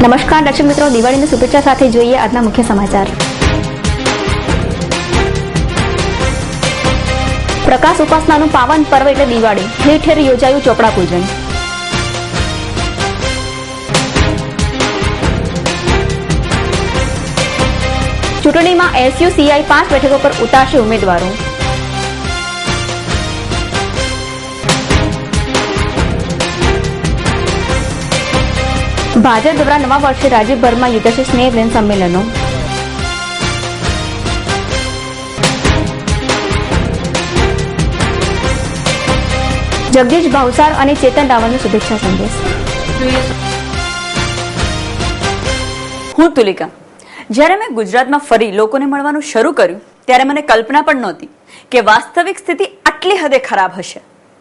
નમસ્કાર, દર્શક મિત્રો. દિવાળીની શુભેચ્છા સાથે જોઈએ આજના મુખ્ય સમાચાર. પ્રકાશ ઉપાસનાનું પાવન પર્વ એટલે દિવાળી. ઠેર ઠેર યોજાયું ચોપડા પૂજન. ચૂંટણીમાં એસયુસીઆઈ પાંચ બેઠકો પર ઉતારશે ઉમેદવારો. ભાજપ દ્વારા નવા વર્ષે રાજ્યભરમાં યોજાશે સ્નેહબેન સંમેલનો. જગદીશ ભાવસાર અને ચેતન રાવલનો શુભેચ્છા સંદેશ. હું તુલિકા. જ્યારે મેં ગુજરાતમાં ફરી લોકોને મળવાનું શરૂ કર્યું, ત્યારે મને કલ્પના પણ નહોતી કે વાસ્તવિક સ્થિતિ આટલી હદે ખરાબ હશે.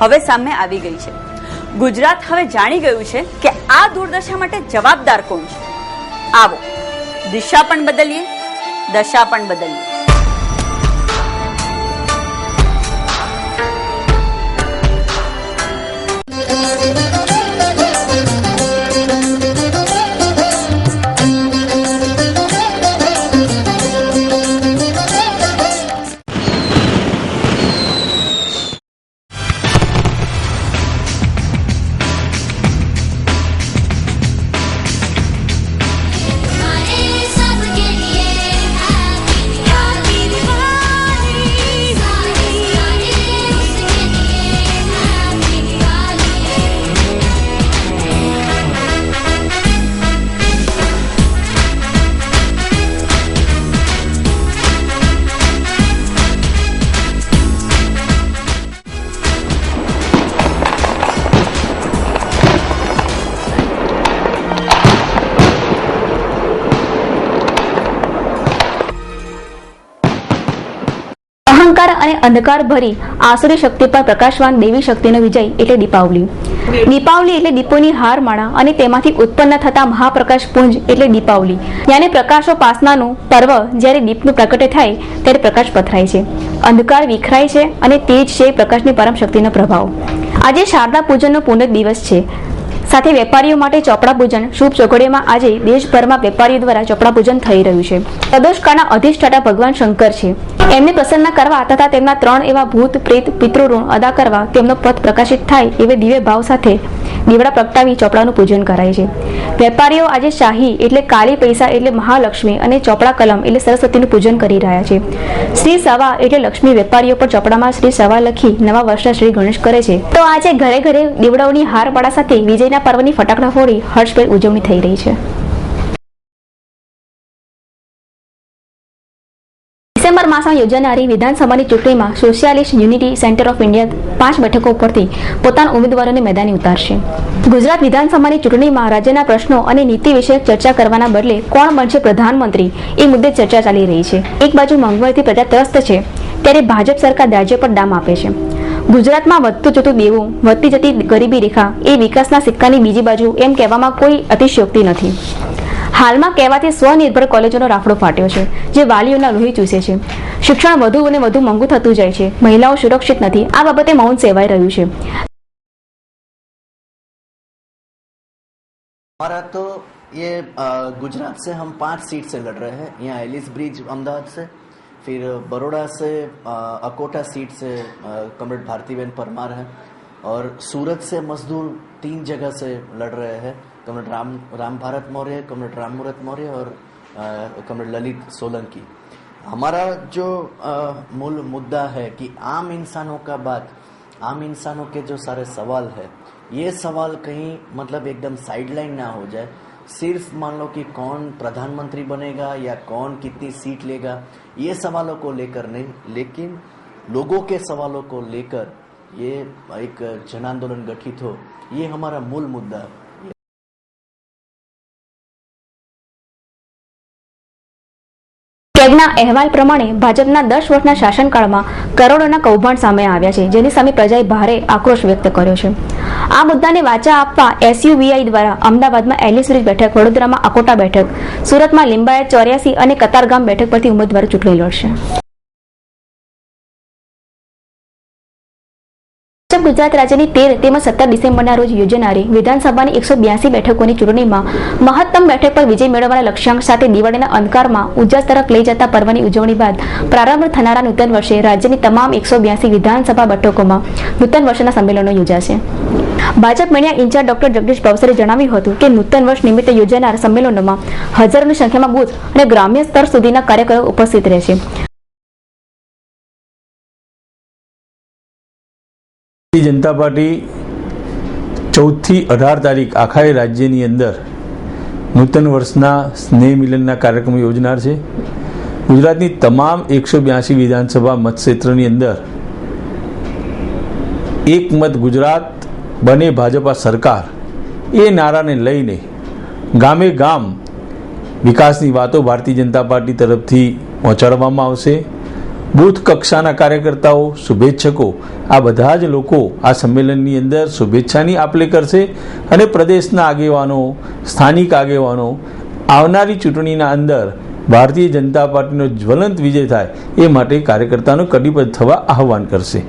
હવે સામે આવી ગઈ છે ગુજરાત હવે જાણી ગયું છે કે આ દુર્દશા માટે જવાબદાર કોણ છે આવો, દિશા પણ બદલીએ, દશા પણ બદલીએ Thank you. અંધકાર ભરી આસુરી શક્તિ પર પ્રકાશવાન દેવી શક્તિનો વિજય એટલે દીપાવલી. દીપાવલી એટલે દીપોની હારમાળા અને તેમાંથી ઉત્પન્ન થતા મહાપ્રકાશ પુંજ એટલે દીપાવલી. યાને પ્રકાશો પાસનાનું પર્વ જ્યારે દીપનું પ્રગટે થાય ત્યારે પ્રકાશ પથરાય છે. અંધકાર વિખરાય છે અને તે જ છે પ્રકાશની પરમ શક્તિનો પ્રભાવ. આજે શારદા પૂજનનો પુનઃ દિવસ છે. સાથે વેપારીઓ માટે ચોપડા પૂજન, શુભ ચોકડીમાં આજે દેશભરમાં વેપારીઓ દ્વારા ચોપડા પૂજન થઈ રહ્યું છે. પ્રદોષકાના અધિષ્ઠાતા ભગવાન શંકર છે. એમને પ્રસન્ન કરવા તથા તેમના ત્રણ એવા ભૂત, પ્રેત, પિતૃ ઋણ અદા કરવા તેમનો પથ પ્રકાશિત થાય એવે દિવ્ય ભાવ સાથે દીવડા પ્રગટાવી ચોપડાનું પૂજન કરાય છે. વેપારીઓ આજે શાહી એટલે કાળી પૈસા એટલે મહાલક્ષ્મી અને ચોપડા કલમ એટલે સરસ્વતીનું પૂજન કરી રહ્યા છે. શ્રી સવા એટલે લક્ષ્મી વેપારીઓ પર ચોપડામાં શ્રી સવા લખી નવા વર્ષના શ્રી ગણેશ કરે છે. તો આજે ઘરે ઘરે દીવડાઓની હારપાડા સાથે વિજયના પર્વની ફટાકડા ફોડી હર્ષભેર ઉજવણી થઈ રહી છે. ડિસેમ્બર માસમાં યોજાનારી વિધાનસભાની ચૂંટણીમાં socialist unity center of India પાંચ બેઠકો પરથી પોતાના ઉમેદવારોને મેદાને ઉતારશે. ગુજરાત વિધાનસભાની ચૂંટણીમાં રાજ્યના પ્રશ્નો અને નીતિ વિષયક ચર્ચા કરવાના બદલે કોણ બનશે પ્રધાનમંત્રી એ મુદ્દે ચર્ચા ચાલી રહી છે. એક બાજુ મોંઘવારીથી પ્રજા ત્રસ્ત છે, ત્યારે ભાજપ સરકાર રાજ્ય પર દામ આપે છે. ગુજરાતમાં વધતું જતું દેવું વધતી જતી ગરીબી રેખા એ વિકાસના સિક્કાની બીજી બાજુ એમ કહેવામાં કોઈ અતિશયોક્તિ નથી. હાલમાં કહેવાતી સ્વનિર્ભર કોલેજોનો રાફડો ફાટ્યો છે જે વાલીઓના લોહી ચૂસે છે શિક્ષણ વધુ અને વધુ મોંઘું થતું જાય છે મહિલાઓ સુરક્ષિત નથી આ બાબતે મૌન સેવાઈ રહ્યું છે हमारा तो ये अ, गुजरात से हम पांच सीट से लड़ रहे हैं यहाँ एलिस ब्रिज अहमदाबाद से फिर बड़ोड़ा से अ, अकोटा सीट से कमरेड भारतीबेन परमार है और सूरत से मजदूर तीन जगह से लड़ रहे हैं कमरेड राम राम भारत मौर्य, कमरेड राम मूरत मौर्य और कमरेड ललित सोलंकी। हमारा जो मूल मुद्दा है कि आम इंसानों का बात, आम इंसानों के जो सारे सवाल है, ये सवाल कहीं मतलब एकदम साइडलाइन ना हो जाए। सिर्फ़ मान लो कि कौन प्रधानमंत्री बनेगा या कौन कितनी सीट लेगा, ये सवालों को लेकर नहीं, लेकिन लोगों के सवालों को लेकर ये एक जन आंदोलन गठित हो, ये हमारा मूल मुद्दा है। કેગના અહેવાલ પ્રમાણે ભાજપના દસ વર્ષના શાસનકાળમાં કરોડોના કૌભાંડ સામે આવ્યા છે, જેની સામે પ્રજાએ ભારે આક્રોશ વ્યક્ત કર્યો છે. આ મુદ્દાને વાચા આપવા એસયુવીઆઈ દ્વારા અમદાવાદમાં એલિસ બેઠક, વડોદરામાં અકોટા બેઠક, સુરતમાં લિંબાયત ચોર્યાસી અને કતારગામ બેઠક પરથી ઉમેદવારો ચૂંટણી લડશે. ગુજરાત રાજ્યની તેર તેમજ સત્તર ડિસેમ્બરના રોજ યોજાનારી વિધાનસભાની એકસો બ્યાસી બેઠકોની ચૂંટણીમાં મહત્તમ બેઠક પર વિજય મેળવવાના લક્ષ્યાંક સાથે દિવાળીના અંધકારમાં ઉજાસ તરફ લઈ જતા પર્વની ઉજવણી બાદ પ્રારંભ થનારા નૂતન વર્ષે રાજ્યની તમામ એકસો બ્યાસી વિધાનસભા બેઠકોમાં નૂતન વર્ષના સંમેલનો યોજાશે. Bhajap media incharge doctor Jagdish ભવસરે જણાવ્યું હતું કે નૂતન વર્ષ નિમિત્તે યોજાનાર સંમેલનોમાં હજારોની સંખ્યામાં બૂથ અને ગ્રામ્ય સ્તર સુધીના કાર્યકરો ઉપસ્થિત રહેશે. જનતા પાર્ટી ચૌદથી અઢાર તારીખ આખા રાજ્યની અંદર નૂતન વર્ષના સ્નેહ મિલનના કાર્યક્રમો યોજનાર છે. ગુજરાતની તમામ એકસો બ્યાસી વિધાનસભા મતક્ષેત્રની અંદર એક મત ગુજરાત બને ભાજપા સરકાર એ નારાને લઈને ગામે ગામ વિકાસની વાતો ભારતીય જનતા પાર્ટી તરફથી પહોંચાડવામાં આવશે. બૂથ કક્ષાના કાર્યકર્તાઓ, શુભેચ્છકો, આ બધા જ લોકો આ સંમેલનની અંદર શુભેચ્છાની આપલે કરશે અને પ્રદેશના આગેવાનો, સ્થાનિક આગેવાનો, આવનારી ચૂંટણીના અંદર ભારતીય જનતા પાર્ટીનો જ્વલંત વિજય થાય એ માટે કાર્યકર્તાનો કટિબદ્ધ થવા આહવાન કરશે.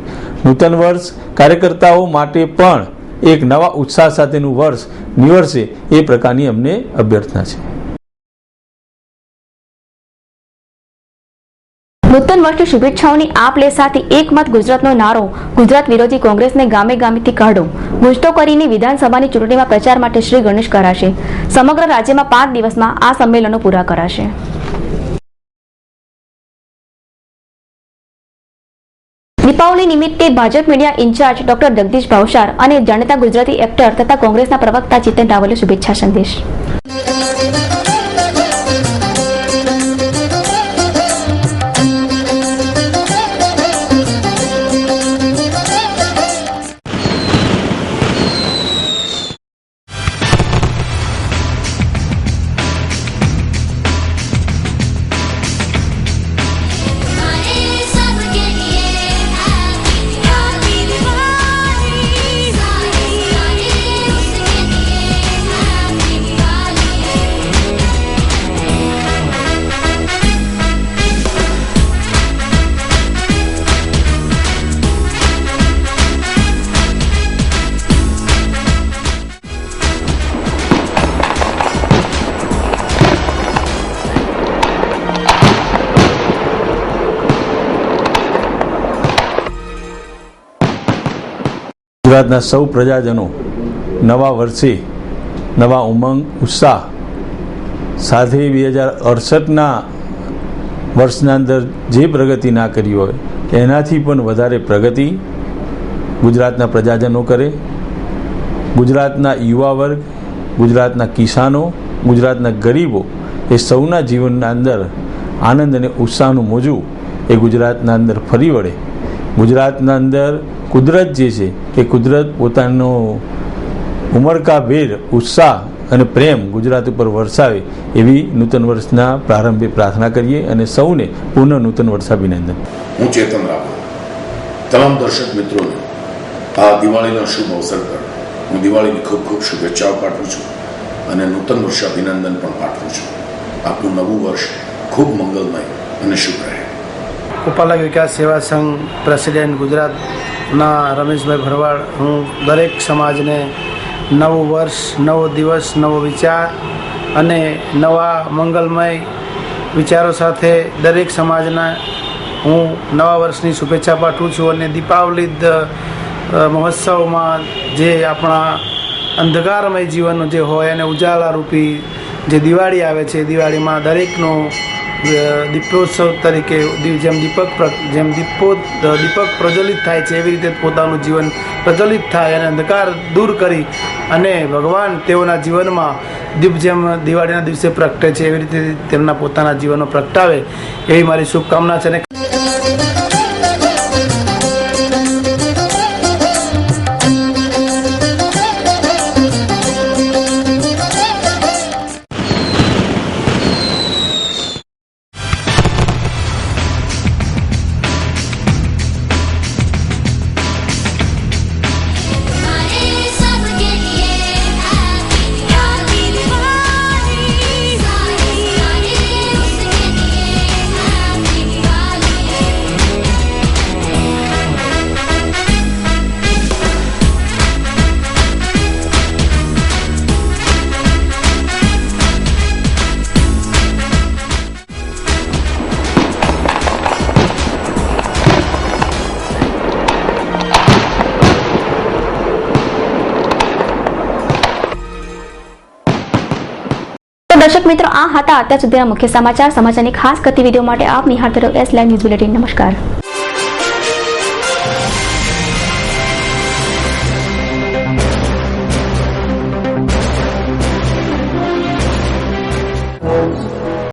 નૂતન વર્ષ કાર્યકર્તાઓ માટે પણ એક નવા ઉત્સાહ સાથેનું વર્ષ નિવડશે એ પ્રકારની અમને અભ્યર્થના છે. નૂતન વર્ષની શુભેચ્છાઓની આપ લે સાથે એક ગુજરાતનો નારો. ગુજરાત વિરોધી કોંગ્રેસને ગામે ગામેથી કાઢો. ગુંજતો કરીને વિધાનસભાની ચૂંટણીમાં પ્રચાર માટે શ્રી ગણેશ કરાશે. સમગ્ર રાજ્યમાં પાંચ દિવસમાં આ સંમેલનો પૂરા કરાશે. દીપાવલી નિમિત્તે Bhajap media incharge doctor Jagdish Bhavsar અને જાણીતા ગુજરાતી એક્ટર તથા કોંગ્રેસના પ્રવક્તા ચિતન રાવલે શુભેચ્છા સંદેશ. ગુજરાતના સૌ પ્રજાજનો નવા વર્ષે નવા ઉમંગ, ઉત્સાહ સાથે બે હજાર અડસઠના વર્ષના અંદર જે પ્રગતિ ના કરી હોય, એનાથી પણ વધારે પ્રગતિ ગુજરાતના પ્રજાજનો કરે. ગુજરાતના યુવા વર્ગ, ગુજરાતના કિસાનો, ગુજરાતના ગરીબો એ સૌના જીવનના અંદર આનંદ અને ઉત્સાહનું મોજું એ ગુજરાતના અંદર ફરી વળે. ગુજરાતના અંદર કુદરત જે છે, એ કુદરત પોતાનો ઉમળકાભેર ઉત્સાહ અને પ્રેમ ગુજરાત ઉપર વરસાવે એવી નૂતન વર્ષના પ્રારંભે પ્રાર્થના કરીએ અને સૌને પુનઃ નૂતન વર્ષાભિનંદન. હું ચેતન રાવલ તમામ દર્શક મિત્રોને આ દિવાળીના શુભ અવસર પર હું દિવાળીની ખૂબ ખૂબ શુભેચ્છાઓ પાઠવું છું અને નૂતન વર્ષ અભિનંદન પણ પાઠવું છું. આપનું નવું વર્ષ ખૂબ મંગલમય અને શુભ રહે. ઉપાલક વિકાસ સેવા સંઘ પ્રેસિડેન્ટ ગુજરાતના રમેશભાઈ ભરવાડ, હું દરેક સમાજને નવું વર્ષ, નવો દિવસ, નવો વિચાર અને નવા મંગલમય વિચારો સાથે દરેક સમાજના હું નવા વર્ષની શુભેચ્છા પાઠવું છું અને દીપાવલી મહોત્સવમાં જે આપણા અંધકારમય જીવનનું જે હોય અને ઉજાલા રૂપી જે દિવાળી આવે છે દિવાળીમાં દરેકનો દીપોત્સવ તરીકે જેમ દીપક જેમ દીપો દીપક પ્રજ્વલિત થાય છે, એવી રીતે પોતાનું જીવન પ્રજ્વલિત થાય અને અંધકાર દૂર કરી અને ભગવાન તેઓના જીવનમાં દીપ જેમ દિવાળીના દિવસે પ્રગટે છે, એવી રીતે તેમના પોતાના જીવનો પ્રગટાવે, એવી મારી શુભકામના છે અને દર્શક મિત્રો, આ હતા અત્યાર સુધીના મુખ્ય સમાચાર. સમાચારની ખાસ ગતિવિધિઓ માટે આપ નિહાળતા એસ લાઈવ ન્યૂઝ બુલેટિન નમસ્કાર.